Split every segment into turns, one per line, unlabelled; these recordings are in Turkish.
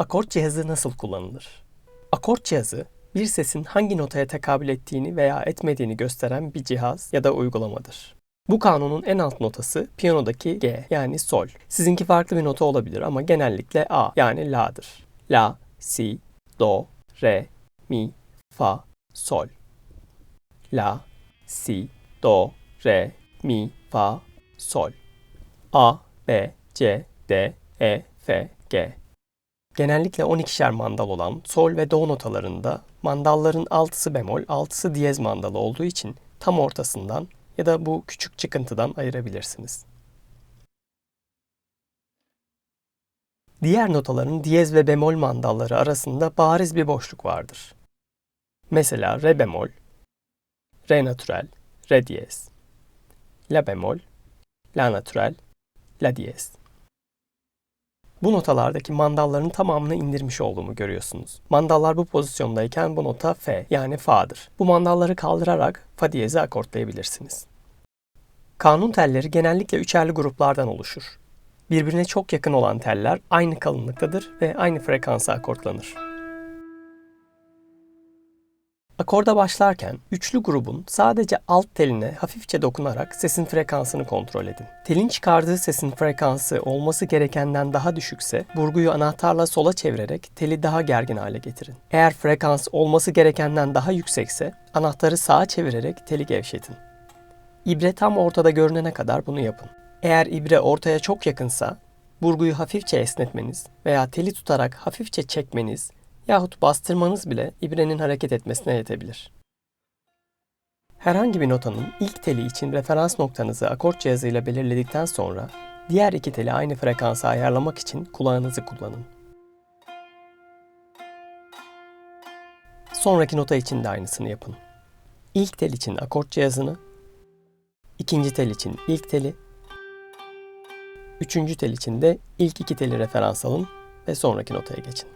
Akort cihazı nasıl kullanılır? Akort cihazı bir sesin hangi notaya tekabül ettiğini veya etmediğini gösteren bir cihaz ya da uygulamadır. Bu kanunun en alt notası piyanodaki G yani sol. Sizinki farklı bir nota olabilir ama genellikle A yani La'dır. La, Si, Do, Re, Mi, Fa, Sol. La, Si, Do, Re, Mi, Fa, Sol. A, B, C, D, E, F, G. Genellikle 12'şer mandal olan sol ve do notalarında mandalların altısı bemol, altısı diyez mandalı olduğu için tam ortasından ya da bu küçük çıkıntıdan ayırabilirsiniz. Diğer notaların diyez ve bemol mandalları arasında bariz bir boşluk vardır. Mesela re bemol, re natürel, re diyez, la bemol, la natürel, la diyez. Bu notalardaki mandalların tamamını indirmiş olduğumu görüyorsunuz. Mandallar bu pozisyondayken bu nota F yani Fa'dır. Bu mandalları kaldırarak Fa diyezi akortlayabilirsiniz. Kanun telleri genellikle üçerli gruplardan oluşur. Birbirine çok yakın olan teller aynı kalınlıktadır ve aynı frekansa akortlanır. Akorda başlarken üçlü grubun sadece alt teline hafifçe dokunarak sesin frekansını kontrol edin. Telin çıkardığı sesin frekansı olması gerekenden daha düşükse burguyu anahtarla sola çevirerek teli daha gergin hale getirin. Eğer frekans olması gerekenden daha yüksekse anahtarı sağa çevirerek teli gevşetin. İbre tam ortada görünene kadar bunu yapın. Eğer ibre ortaya çok yakınsa burguyu hafifçe esnetmeniz veya teli tutarak hafifçe çekmeniz yahut bastırmanız bile ibrenin hareket etmesine yetebilir. Herhangi bir notanın ilk teli için referans noktanızı akort cihazıyla belirledikten sonra diğer iki teli aynı frekansa ayarlamak için kulağınızı kullanın. Sonraki nota için de aynısını yapın. İlk tel için akort cihazını, ikinci tel için ilk teli, üçüncü tel için de ilk iki teli referans alın ve sonraki notaya geçin.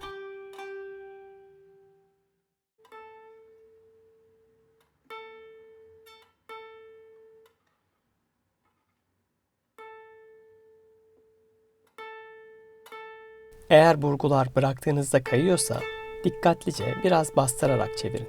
Eğer burgular bıraktığınızda kayıyorsa dikkatlice biraz bastırarak çevirin.